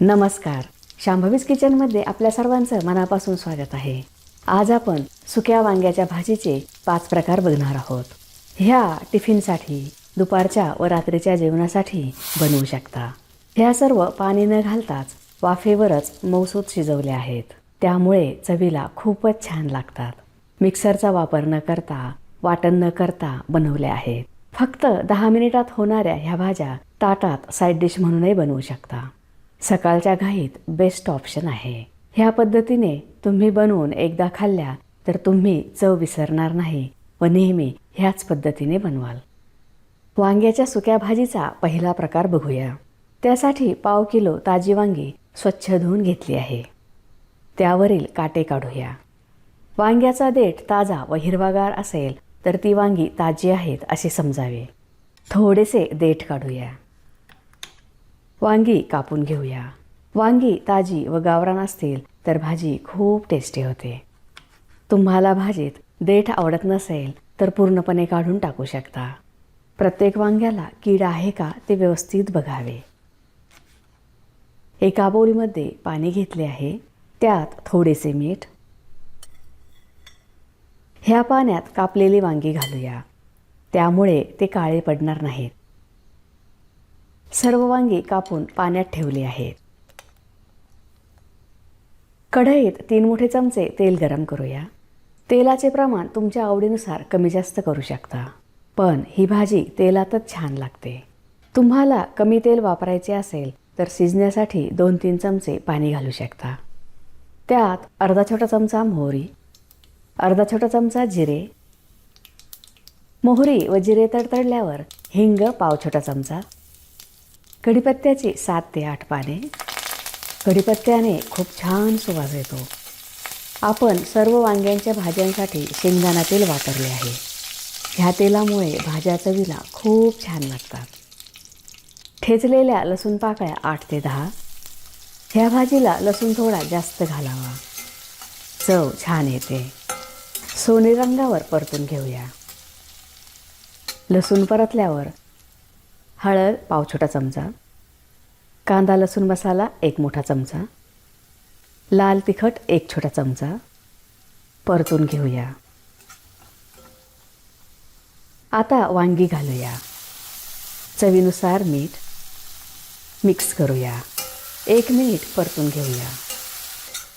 नमस्कार. शांभवीज किचनमध्ये आपल्या सर्वांचं मनापासून स्वागत आहे. आज आपण सुक्या वांग्याच्या भाजीचे पाच प्रकार बघणार आहोत. ह्या टिफिनसाठी दुपारच्या व रात्रीच्या जेवणासाठी बनवू शकता. ह्या सर्व पाणी न घालताच वाफेवरच मौसूद शिजवले आहेत. त्यामुळे चवीला खूपच छान लागतात. मिक्सरचा वापर न करता वाटण न करता बनवले आहेत. फक्त दहा मिनिटात होणाऱ्या ह्या भाज्या ताटात साईड डिश म्हणूनही बनवू शकता. सकाळच्या घाईत बेस्ट ऑप्शन आहे. ह्या पद्धतीने तुम्ही बनवून एकदा खाल्ल्या तर तुम्ही चव विसरणार नाही व नेहमी ह्याच पद्धतीने बनवाल. वांग्याच्या सुक्या भाजीचा पहिला प्रकार बघूया. त्यासाठी पाव किलो ताजी वांगी स्वच्छ धुवून घेतली आहे. त्यावरील काटे काढूया. वांग्याचा देठ ताजा व हिरवागार असेल तर ती वांगी ताजी आहेत असे समजावे. थोडेसे देठ काढूया. वांगी कापून घेऊया. वांगी ताजी व गावरान असतील तर भाजी खूप टेस्टी होते. तुम्हाला भाजीत देठ आवडत नसेल तर पूर्णपणे काढून टाकू शकता. प्रत्येक वांग्याला कीड आहे का ते व्यवस्थित बघावे. एका बोलमध्ये पाणी घेतले आहे त्यात थोडेसे मीठ. ह्या पाण्यात कापलेली वांगी घालूया. त्यामुळे ते काळे पडणार नाहीत. सर्व वांगी कापून पाण्यात ठेवली आहेत. कढईत तीन मोठे चमचे तेल गरम करूया. तेलाचे प्रमाण तुमच्या आवडीनुसार कमी जास्त करू शकता. पण ही भाजी तेलातच छान लागते. तुम्हाला कमी तेल वापरायचे असेल तर शिजण्यासाठी दोन तीन चमचे पाणी घालू शकता. त्यात अर्धा छोटा चमचा मोहरी अर्धा छोटा चमचा जिरे मोहरी व जिरे तडतडल्यावर हिंग पाव छोटा चमचा कढीपत्त्याची सात ते आठ पाने. कढीपत्त्याने खूप छान सुवास येतो. आपण सर्व वांग्यांच्या भाज्यांसाठी शेंगदाणा तेल वापरले आहे. ह्या तेलामुळे भाज्या चवीला खूप छान लागतात. ठेचलेल्या लसूण पाकळ्या आठ ते दहा. ह्या भाजीला लसूण थोडा जास्त घालावा. चव छान येते. सोने रंगावर परतून घेऊया. लसूण परतल्यावर हळद पाव छोटा चमचा कांदा लसूण मसाला एक मोठा चमचा लाल तिखट एक छोटा चमचा. परतून घेऊया. आता वांगी घालूया. चवीनुसार मीठ मिक्स करूया. एक मिनिट परतून घेऊया.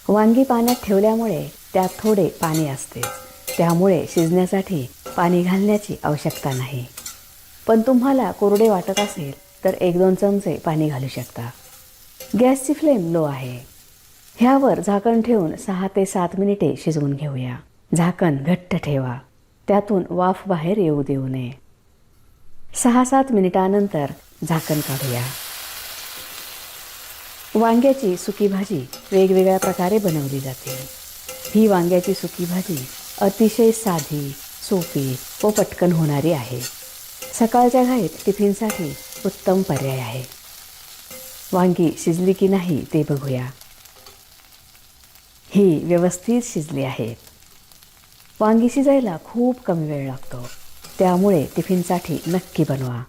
वांगी पाण्यात ठेवल्यामुळे त्यात थोडे पाणी असते. त्यामुळे शिजण्यासाठी पाणी घालण्याची आवश्यकता नाही. पण तुम्हाला कोरडे वाटत असेल तर एक दोन चमचे पाणी घालू शकता. गॅसची फ्लेम लो आहे. ह्यावर झाकण ठेवून सहा ते सात मिनिटे शिजवून घेऊया. झाकण घट्ट ठेवा. त्यातून वाफ बाहेर येऊ देऊ नये. सहा सात मिनिटानंतर झाकण काढूया. वांग्याची सुकी भाजी वेगवेगळ्या प्रकारे बनवली जाते. ही वांग्याची सुकी भाजी अतिशय साधी सोपी व पटकन होणारी आहे. सकाळच्या घाईत टिफिनसाठी उत्तम पर्याय आहे. वांगी शिजली की नाही ते बघूया. ही व्यवस्थित शिजली आहेत वांगी शिजायला खूप कमी वेळ लागतो. त्यामुळे टिफिनसाठी नक्की बनवा.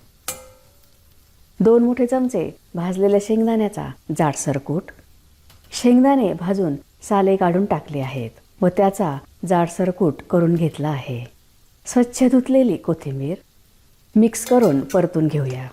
दोन मोठे चमचे भाजलेल्या शेंगदाण्याचा जाडसर कूट शेंगदाणे भाजून साले काढून टाकले आहेत व त्याचा जाडसर कूट करून घेतला आहे. स्वच्छ धुतलेली कोथिंबीर. मिक्स करून परतून घेऊया.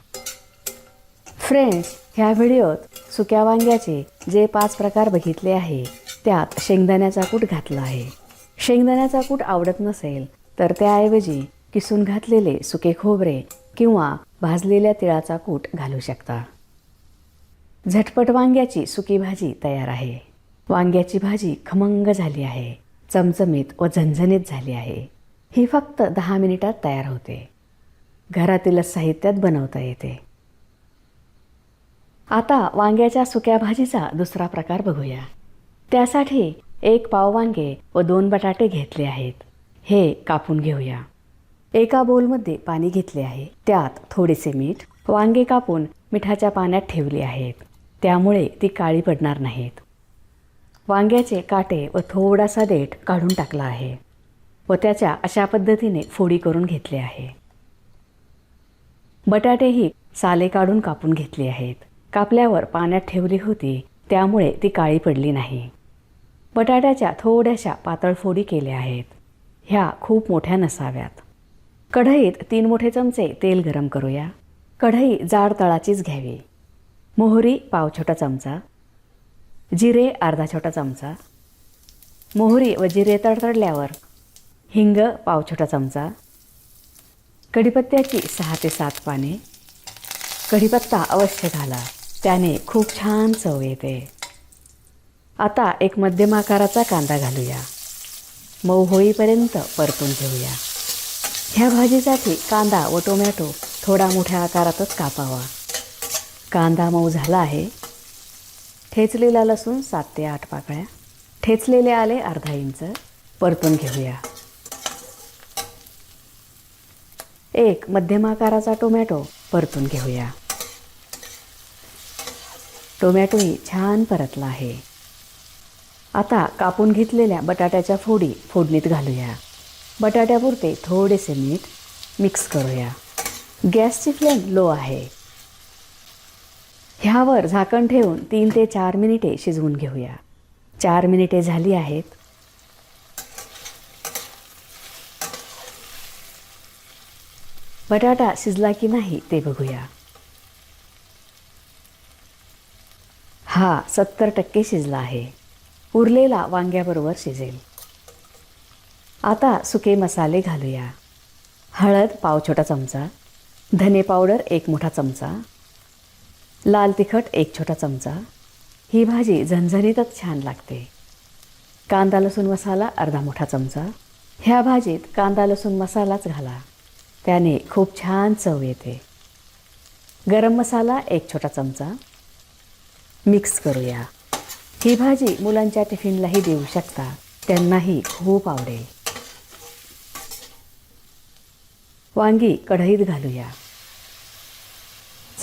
फ्रेंड्स ह्या व्हिडिओत सुक्या वांग्याचे जे पाच प्रकार बघितले आहे त्यात शेंगदाण्याचा कूट घातला आहे. शेंगदाण्याचा कूट आवडत नसेल तर त्याऐवजी किसून घातलेले सुके खोबरे किंवा भाजलेल्या तिळाचा कूट घालू शकता. झटपट वांग्याची सुकी भाजी तयार आहे. वांग्याची भाजी खमंग झाली आहे चमचमीत व झणझणीत झाली आहे. ही फक्त दहा मिनिटात तयार होते. घरातीलच साहित्यात बनवता येते. आता वांग्याच्या सुक्या भाजीचा दुसरा प्रकार बघूया. त्यासाठी एक पाव वांगे व दोन बटाटे घेतले आहेत. हे कापून घेऊया. एका बोलमध्ये पाणी घेतले आहे. त्यात थोडेसे मीठ वांगे कापून मिठाच्या पाण्यात ठेवले आहेत. त्यामुळे ती काळी पडणार नाहीत. वांग्याचे काटे व थोडासा देठ काढून टाकला आहे व त्याच्या अशा पद्धतीने फोडी करून घेतले आहे. बटाटेही साले काढून कापून घेतले आहेत. कापल्यावर पाण्यात ठेवली होती त्यामुळे ती काळी पडली नाही. बटाट्याच्या थोड्याशा पातळ फोडी केल्या आहेत. ह्या खूप मोठ्या नसाव्यात. कढईत तीन मोठे चमचे तेल गरम करूया. कढई जाड तळाचीच घ्यावी. मोहरी पाव छोटा चमचा. जिरे अर्धा छोटा चमचा. मोहरी व जिरे तडतडल्यावर हिंग पाव छोटा चमचा. कढीपत्त्याची सहा ते सात पाने. कढीपत्ता अवश्य घाला त्याने खूप छान चव येते. आता एक मध्यम आकाराचा कांदा घालूया. मऊ होईपर्यंत परतून घेऊया. ह्या भाजीसाठी कांदा व टोमॅटो थोडा मोठ्या आकारातच कापावा. कांदा मऊ झाला आहे. ठेचलेला लसूण सात ते आठ पाकळ्या. ठेचलेले आले अर्धा इंच. परतून घेऊया. एक मध्यम आकाराचा टोमॅटो परतून घेऊया. टोमॅटोही छान परतला आहे. आता कापून घेतलेल्या बटाट्याच्या फोडी फोडणीत घालूया. बटाट्यापुरते थोडेसे मीठ मिक्स करूया. गॅसची फ्लेम लो आहे. ह्यावर झाकण ठेवून तीन ते चार मिनिटे शिजवून घेऊया. चार मिनिटे झाली आहेत. बटाटा शिजला की नाही ते बघूया. हा सत्तर टक्के शिजला आहे. उरलेला वांग्याबरोबर शिजेल. आता सुके मसाले घालूया. हळद पाव छोटा चमचा धने पावडर एक मोठा चमचा लाल तिखट एक छोटा चमचा ही भाजी झणझणीतच छान लागते. कांदा लसूण मसाला अर्धा मोठा चमचा ह्या भाजीत कांदा लसूण मसालाच घाला. त्याने खूप छान चव येते. गरम मसाला एक छोटा चमचा. मिक्स करूया. ही भाजी मुलांच्या टिफिनलाही देऊ शकता. त्यांनाही खूप आवडेल. वांगी कढईत घालूया.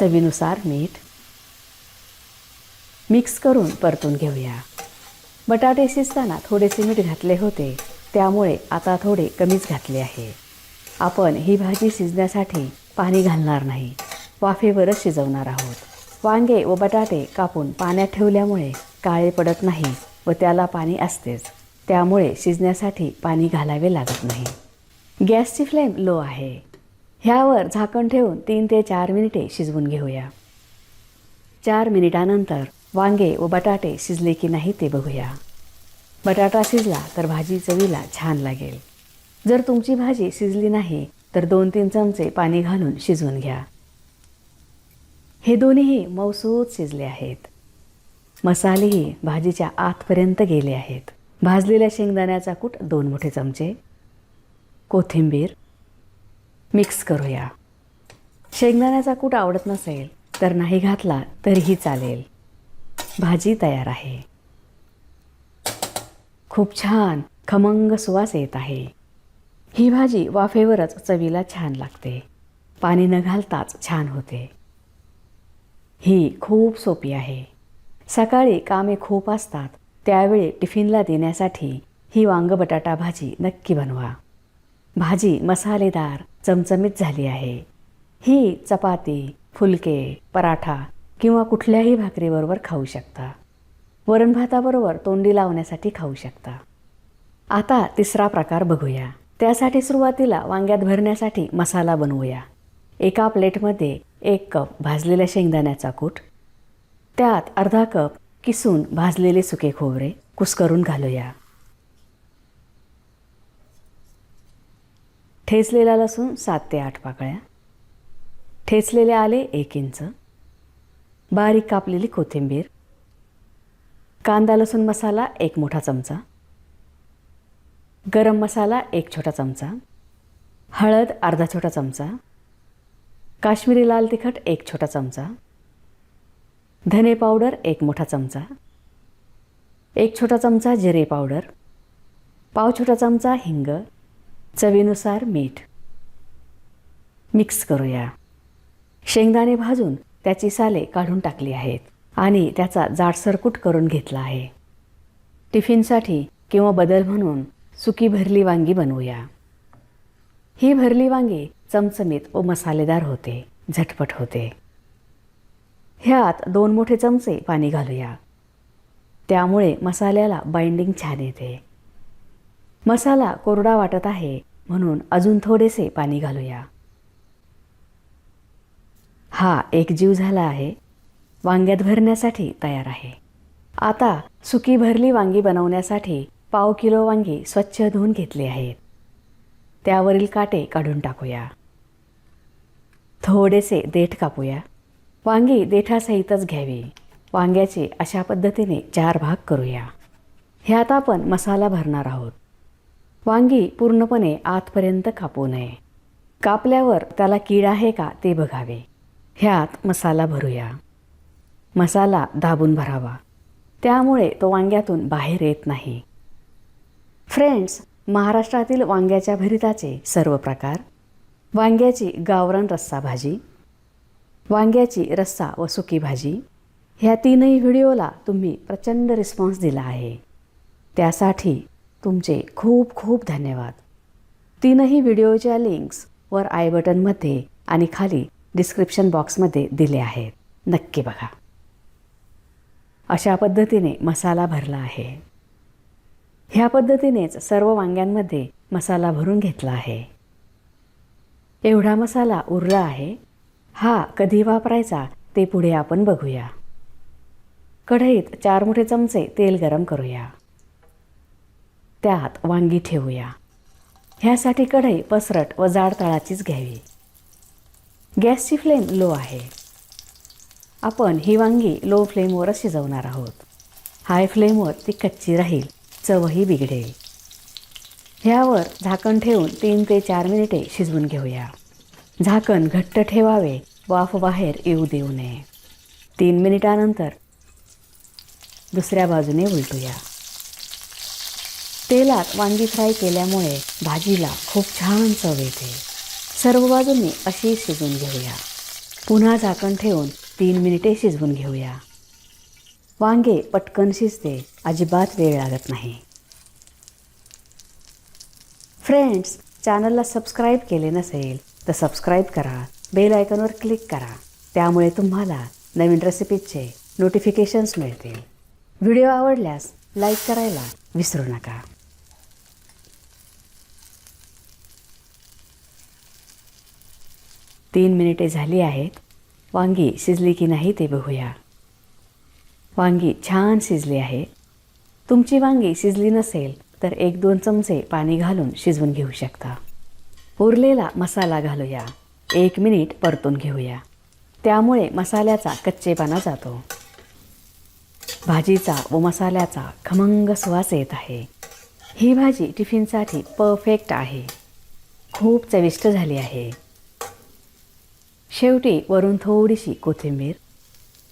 चवीनुसार मीठ. मिक्स करून परतून घेऊया. बटाटे शिजताना थोडेसे मीठ घातले होते. त्यामुळे आता थोडे कमीच घातले आहे. आपण ही भाजी शिजण्यासाठी पाणी घालणार नाही. वाफेवरच शिजवणार आहोत. वांगे व बटाटे कापून पाण्यात ठेवल्यामुळे काळे पडत नाही व त्याला पाणी असतेच. त्यामुळे शिजण्यासाठी पाणी घालावे लागत नाही. गॅसची फ्लेम लो आहे. ह्यावर झाकण ठेवून तीन ते चार मिनिटे शिजवून घेऊया. चार मिनिटानंतर वांगे व बटाटे शिजले की नाही ते बघूया. बटाटा शिजला तर भाजी चवीला छान लागेल. जर तुमची भाजी शिजली नाही तर दोन तीन चमचे पाणी घालून शिजवून घ्या. हे दोन्हीही मौसूद शिजले आहेत. मसालेही भाजीच्या आतपर्यंत गेले आहेत. भाजलेल्या शेंगदाण्याचा कूट दोन मोठे चमचे. कोथिंबीर. मिक्स करूया. शेंगदाण्याचा कूट आवडत नसेल तर नाही घातला तरीही चालेल. भाजी तयार आहे. खूप छान खमंग सुवास येत आहे. ही भाजी वाफेवरच चवीला छान लागते. पाणी न घालताच छान होते. ही खूप सोपी आहे. सकाळी कामे खूप असतात. त्यावेळी टिफिनला देण्यासाठी ही वांग बटाटा भाजी नक्की बनवा. भाजी मसालेदार चमचमीत झाली आहे. ही चपाती फुलके पराठा किंवा कुठल्याही भाकरीबरोबर खाऊ शकता. वरण भाताबरोबर तोंडी लावण्यासाठी खाऊ शकता. आता तिसरा प्रकार बघूया. त्यासाठी सुरुवातीला वांग्यात भरण्यासाठी मसाला बनवूया. एका प्लेटमध्ये एक कप भाजलेल्या शेंगदाण्याचा कूट त्यात अर्धा कप किसून भाजलेले सुके खोबरे कुस्करून घालूया. ठेचलेला लसूण सात ते आठ पाकळ्या ठेचलेले आले एक इंच बारीक कापलेली कोथिंबीर कांदा लसूण मसाला एक मोठा चमचा गरम मसाला एक छोटा चमचा हळद अर्धा छोटा चमचा काश्मीरी लाल तिखट एक छोटा चमचा धने पावडर एक मोठा चमचा एक छोटा चमचा जिरे पावडर पाव छोटा चमचा हिंग चवीनुसार मीठ. मिक्स करूया. शेंगदाणे भाजून त्याची साले काढून टाकली आहेत आणि त्याचा जाडसरकूट करून घेतला आहे. टिफिनसाठी किंवा बदल म्हणून सुकी भरली वांगी बनवूया. ही भरली वांगी चमचमीत व मसालेदार होते झटपट होते. ह्यात दोन मोठे चमचे पाणी घालूया. त्यामुळे मसाल्याला बाइंडिंग छान येते. मसाला कोरडा वाटत आहे म्हणून अजून थोडेसे पाणी घालूया. हा एक जीव झाला आहे वांग्यात भरण्यासाठी तयार आहे. आता सुकी भरली वांगी बनवण्यासाठी पाव किलो वांगी स्वच्छ धुवून घेतली आहेत त्यावरील काटे काढून टाकूया. थोडेसे देठ कापूया. वांगी देठासहितच घ्यावी. वांग्याचे अशा पद्धतीने चार भाग करूया. ह्यात आपण मसाला भरणार आहोत. वांगी पूर्णपणे आतपर्यंत कापू नये. कापल्यावर त्याला कीड आहे का ते बघावे. ह्यात मसाला भरूया. मसाला दाबून भरावा. त्यामुळे तो वांग्यातून बाहेर येत नाही. फ्रेंड्स महाराष्ट्रातील वांग्याच्या भरिताचे सर्व प्रकार वांग्याची गावरान रस्सा भाजी वांग्याची रस्सा व सुकी भाजी ह्या तीनही व्हिडिओला तुम्ही प्रचंड रिस्पॉन्स दिला आहे. त्यासाठी तुमचे खूप खूप धन्यवाद. तीनही व्हिडिओच्या लिंक्स वर आय बटनमध्ये आणि खाली डिस्क्रिप्शन बॉक्समध्ये दिले आहेत. नक्की बघा. अशा पद्धतीने मसाला भरला आहे. ह्या पद्धतीनेच सर्व वांग्यांमध्ये मसाला भरून घेतला आहे. एवढा मसाला उरला आहे. हा कधी वापरायचा ते पुढे आपण बघूया. कढईत चार मोठे चमचे तेल गरम करूया. त्यात वांगी ठेवूया. ह्यासाठी कढई पसरट व जाड तळाचीच घ्यावी. गॅसची फ्लेम लो आहे. आपण ही वांगी लो फ्लेमवरच शिजवणार आहोत. हाय फ्लेमवर ती कच्ची राहील. चवही बिघडेल. ह्यावर झाकण ठेवून तीन ते चार मिनिटे शिजवून घेऊया. झाकण घट्ट ठेवावे वाफ बाहेर येऊ देऊ नये. तीन मिनिटानंतर दुसऱ्या बाजूने उलटूया. तेलात वांगी फ्राय केल्यामुळे भाजीला खूप छान चव येते. सर्व बाजूंनी अशी शिजवून घेऊया. पुन्हा झाकण ठेवून तीन मिनिटे शिजवून घेऊया. वांगे पटकन शिजते. अजिबात वेळ लागत नाही. फ्रेंड्स चॅनलला सबस्क्राईब केले नसेल तर सबस्क्राईब करा. बेल आयकॉनवर क्लिक करा. त्यामुळे तुम्हाला नवीन रेसिपीजचे नोटिफिकेशन्स मिळतील. व्हिडिओ आवडल्यास लाईक करायला विसरू नका. तीन मिनिटे झाली आहेत. वांगी शिजली की नाही ते बघूया. वांगी छान शिजली आहे. तुमची वांगी शिजली नसेल तर एक दोन चमचे पाणी घालून शिजवून घेऊ शकता. उरलेला मसाला घालूया. एक मिनिट परतून घेऊया. त्यामुळे मसाल्याचा कच्चेपणा जातो. भाजीचा व मसाल्याचा खमंग सुवास येत आहे. ही भाजी टिफिनसाठी परफेक्ट आहे. खूप चविष्ट झाली आहे. शेवटी वरून थोडीशी कोथिंबीर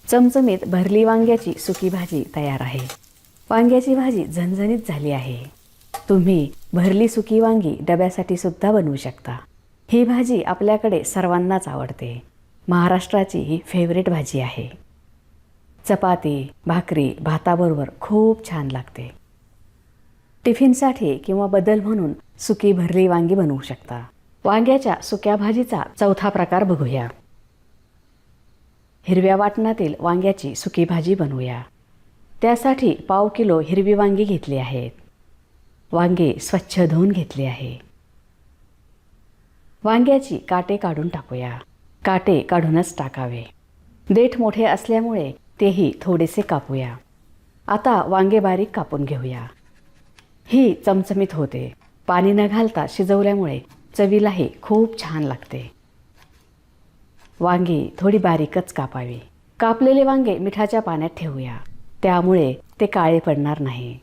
चमचमीत भरली वांग्याची सुकी भाजी तयार आहे. वांग्याची भाजी झणझणीत झाली आहे. तुम्ही भरली सुकी वांगी डब्यासाठी सुद्धा बनवू शकता. ही भाजी आपल्याकडे सर्वांनाच आवडते. महाराष्ट्राची ही फेवरेट भाजी आहे. चपाती भाकरी भाताबरोबर खूप छान लागते. टिफिनसाठी किंवा बदल म्हणून सुकी भरली वांगी बनवू शकता. वांग्याच्या सुक्या भाजीचा चौथा प्रकार बघूया. हिरव्या वाटणातील वांग्याची सुकी भाजी बनवूया. त्यासाठी पाव किलो हिरवी वांगी घेतली आहेत. वांगे स्वच्छ धुवून घेतले आहे. वांग्याची काटे काढून टाकूया. काटे काढूनच टाकावे. देठ मोठे असल्यामुळे तेही थोडेसे कापूया. आता वांगे बारीक कापून घेऊया. ही चमचमीत होते. पाणी न घालता शिजवल्यामुळे चवीलाही खूप छान लागते. वांगी थोडी बारीकच कापावी. कापलेले वांगे मिठाच्या पाण्यात ठेवूया. त्यामुळे ते काळे पडणार नाही.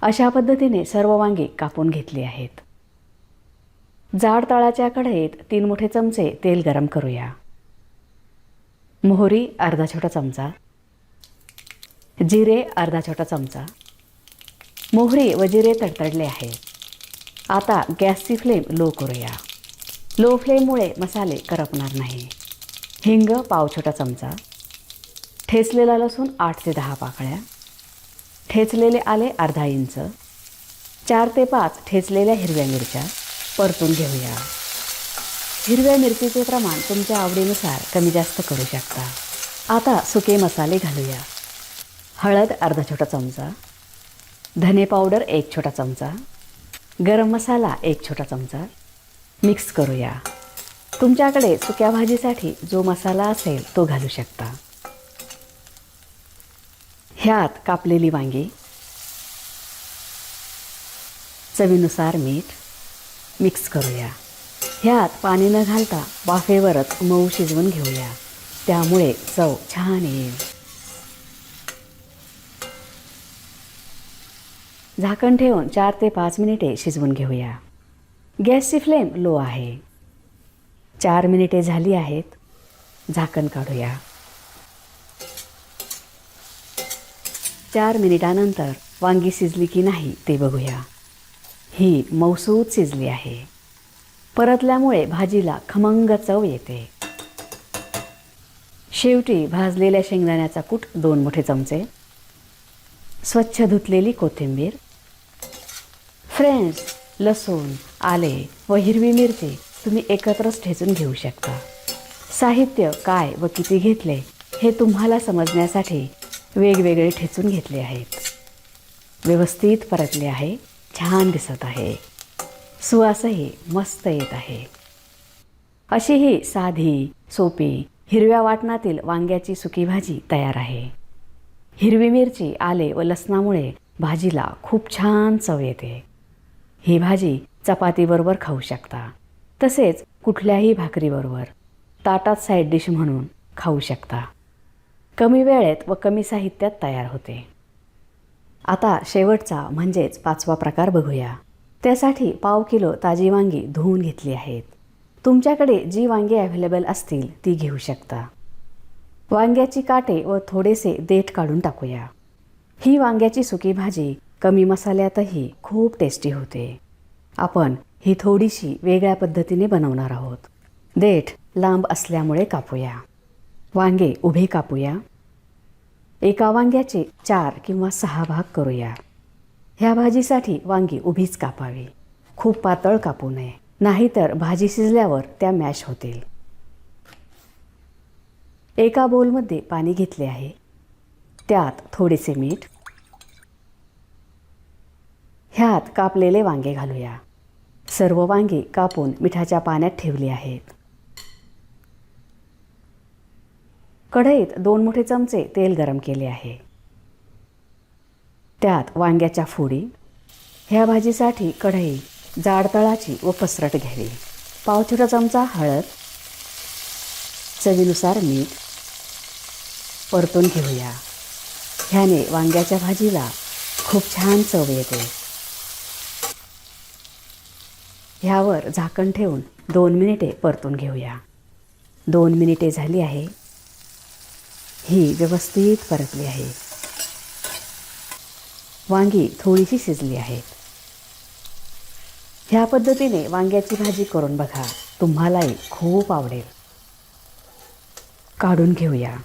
अशा पद्धतीने सर्व वांगी कापून घेतली आहेत. जाड तळाच्या कढईत तीन मोठे चमचे तेल गरम करूया. मोहरी अर्धा छोटा चमचा. जिरे अर्धा छोटा चमचा. मोहरी व जिरे तडतडले आहेत. आता गॅसची फ्लेम लो करूया. लो फ्लेममुळे मसाले करपणार नाही. हिंग पाव छोटा चमचा. ठेचलेला लसूण आठ ते दहा पाकळ्या. ठेचलेले आले अर्धा इंच. चार ते पाच ठेचलेल्या हिरव्या मिरच्या परतून घेऊया. हिरव्या मिरचीचे प्रमाण तुमच्या आवडीनुसार कमी जास्त करू शकता. आता सुके मसाले घालूया. हळद अर्धा छोटा चमचा. धने पावडर एक छोटा चमचा. गरम मसाला एक छोटा चमचा. मिक्स करूया. तुमच्याकडे सुक्या भाजीसाठी जो मसाला असेल तो घालू शकता. ह्यात कापलेली वांगी. चवीनुसार मीठ. मिक्स करूया. ह्यात पाणी न घालता वाफेवरच मऊ शिजवून घेऊया. त्यामुळे चव छान येईल. झाकण ठेवून चार ते पाच मिनिटे शिजवून घेऊया. गॅसची फ्लेम लो आहे. चार मिनिटे झाली आहेत. झाकण काढूया. चार मिनिटानंतर वांगी शिजली की नाही ते बघूया. ही मौसूद शिजली आहे. परतल्यामुळे भाजीला खमंग चव येते. शेवटी भाजलेल्या शेंगदाण्याचा कूट दोन मोठे चमचे. स्वच्छ धुतलेली कोथिंबीर. फ्रेंड्स लसूण आले व हिरवी मिरची तुम्ही एकत्रच ठेचून घेऊ शकता. साहित्य काय व किती घेतले हे तुम्हाला समजण्यासाठी वेगवेगळे ठेचून घेतले आहेत. व्यवस्थित परतले आहे छान दिसत आहे. सुवासही मस्त येत आहे. अशी ही साधी सोपी हिरव्या वाटणातील वांग्याची सुकी भाजी तयार आहे. हिरवी मिरची आले व लसणामुळे भाजीला खूप छान चव येते. ही भाजी चपातीबरोबर खाऊ शकता. तसेच कुठल्याही भाकरीबरोबर ताटात साईड डिश म्हणून खाऊ शकता. कमी वेळेत व कमी साहित्यात तयार होते. आता शेवटचा म्हणजेच पाचवा प्रकार बघूया. त्यासाठी पाव किलो ताजी वांगी धुवून घेतली आहेत. तुमच्याकडे जी वांगी अवेलेबल असतील ती घेऊ शकता. वांग्याची काटे व थोडेसे देठ काढून टाकूया. ही वांग्याची सुकी भाजी कमी मसाल्यातही खूप टेस्टी होते. आपण ही थोडीशी वेगळ्या पद्धतीने बनवणार आहोत. देठ लांब असल्यामुळे कापूया. वांगे उभे कापूया. एका वांग्याचे चार किंवा सहा भाग करूया. ह्या भाजीसाठी वांगी उभीच कापावी. खूप पातळ कापू नये. नाहीतर भाजी शिजल्यावर त्या मॅश होतील. एका बोलमध्ये पाणी घेतले आहे. त्यात थोडेसे मीठ ह्यात कापलेले वांगे घालूया. सर्व वांगी कापून मिठाच्या पाण्यात ठेवली आहेत. कढईत दोन मोठे चमचे तेल गरम केले आहे. त्यात वांग्याच्या फोडी ह्या भाजीसाठी कढई जाड तळाची व पसरट घ्यावी. पाव छोटा चमचा हळद चवीनुसार मीठ परतून घेऊया. ह्याने वांग्याच्या भाजीला खूप छान चव येते. ह्यावर झाकण ठेवून दोन मिनिटे परतून घेऊया. दोन मिनिटे झाली आहे. ही व्यवस्थित परतली आहे. वांगी थोडीशी शिजली आहेत ह्या पद्धतीने वांग्याची भाजी करून बघा. तुम्हालाही खूप आवडेल. काढून घेऊया.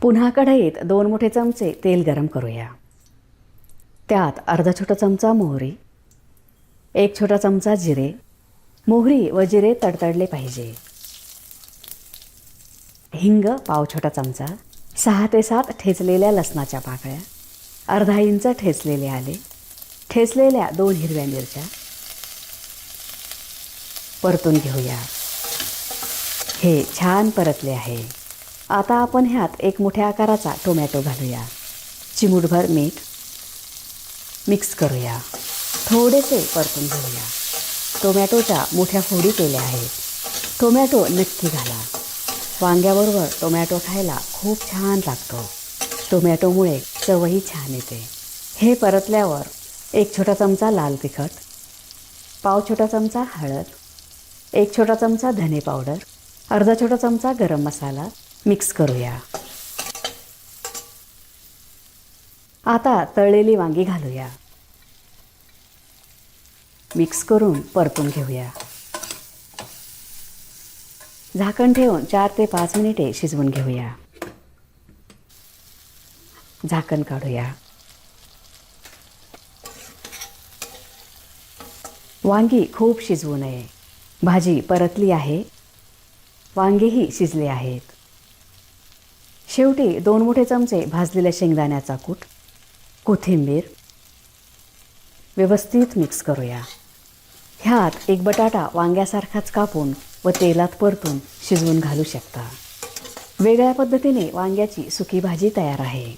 पुन्हा कढईत दोन मोठे चमचे तेल गरम करूया. त्यात अर्धा छोटा चमचा मोहरी एक छोटा चमचा जिरे. मोहरी व जिरे तडतडले पाहिजे. हिंग पाव छोटा चमचा सहा ते सात ठेचलेल्या लसणाच्या पाकळ्या अर्धा इंच ठेचलेले आले ठेचलेल्या दोन हिरव्या मिरच्या. परतून घेऊया. हे छान परतले आहे. आता आपण ह्यात एक मोठ्या आकाराचा टोमॅटो घालूया. चिमूटभर मीठ मिक्स करूया. थोडेसे परतून घेऊया. टोमॅटोच्या मोठ्या फोडी केल्या आहेत. टोमॅटो नक्की घाला. वांग्याबरोबर टोमॅटो खायला खूप छान लागतो. टोमॅटोमुळे चवही छान येते. हे परतल्यावर एक छोटा चमचा लाल तिखट पाव छोटा चमचा हळद एक छोटा चमचा धने पावडर अर्धा छोटा चमचा गरम मसाला मिक्स करूया. आता तळलेली वांगी घालूया. मिक्स करून परतून घेऊया. झाकण ठेवून चार ते पाच मिनिटे शिजवून घेऊया. झाकण काढूया. वांगी खूप शिजवू नये. भाजी परतली आहे. वांगेही शिजले आहेत. शेवटी दोन मोठे चमचे भाजलेल्या शेंगदाण्याचा कूट कोथिंबीर व्यवस्थित मिक्स करूया. ह्यात एक बटाटा वांग्यासारखाच कापून व तेलात परतून शिजवून घालू शकता. वेगळ्या पद्धतीने वांग्याची सुकी भाजी तयार आहे.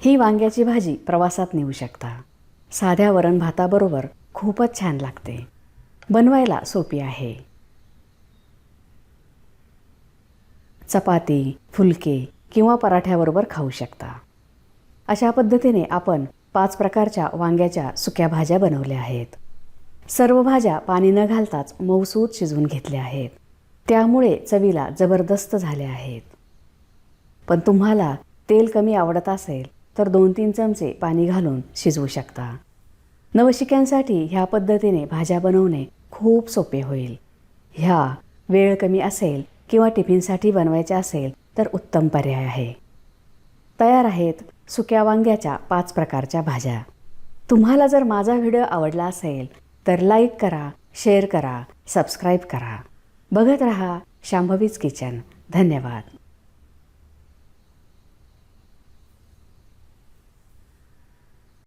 ही वांग्याची भाजी प्रवासात नेऊ शकता. साध्या वरण भाताबरोबर खूपच छान लागते. बनवायला सोपी आहे. चपाती फुलके किंवा पराठ्याबरोबर खाऊ शकता. अशा पद्धतीने आपण पाच प्रकारच्या वांग्याच्या सुक्या भाज्या बनवल्या आहेत. सर्व भाज्या पाणी न घालताच मऊसूत शिजवून घेतल्या आहेत. त्यामुळे चवीला जबरदस्त झाल्या आहेत. पण तुम्हाला तेल कमी आवडत असेल तर दोन तीन चमचे पाणी घालून शिजवू शकता. नवशिक्यांसाठी ह्या पद्धतीने भाज्या बनवणे खूप सोपे होईल. ह्या वेळ कमी असेल किंवा टिफिनसाठी बनवायच्या असेल तर उत्तम पर्याय आहे. तयार आहेत सुक्या वांग्याच्या पाच प्रकारच्या भाज्या. तुम्हाला जर माझा व्हिडिओ आवडला असेल तर लाईक करा शेअर करा सबस्क्राईब करा. बघत रहा शांभवीज किचन. धन्यवाद.